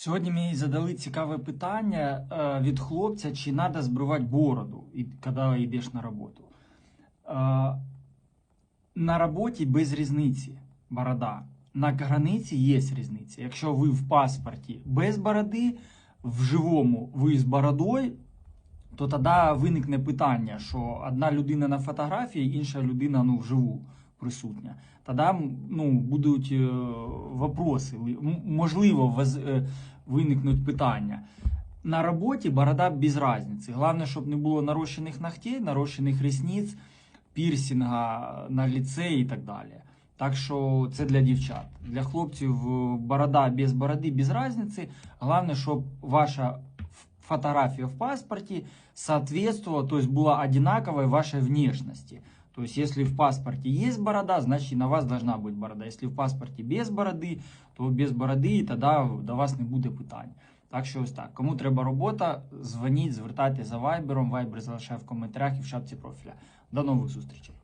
Сьогодні мені задали цікаве питання е, від хлопця, чи треба збривати бороду, коли йдеш на роботу. Е, на роботі без різниці борода. На границі є різниця. Якщо ви в паспорті без бороди, в живому ви з бородою, то тоді виникне питання, що одна людина на фотографії, інша людина ну, вживу присутня. Тоді ну, будуть е, вопроси, можливо, воз, е, виникнуть питання. На роботі борода без різниці. Головне, щоб не було нарощених ногтей, нарощених ресниць, пірсінга на ліце і так далі. Так що це для дівчат. Для хлопців е, борода без бороди, без різниці. Головне, щоб ваша ф- фотография в паспорте соответствовала, то есть была одинаковой вашей внешности. То есть, если в паспорте есть борода, значит на вас должна быть борода. Если в паспорте без бороди, то без бороди, і тоді до вас не буде питань. Так що ось так. Кому треба робота, дзвоніть, звертайте за вайбером. Вайбер залишає в коментарях і в шапці профіля. До нових зустрічей.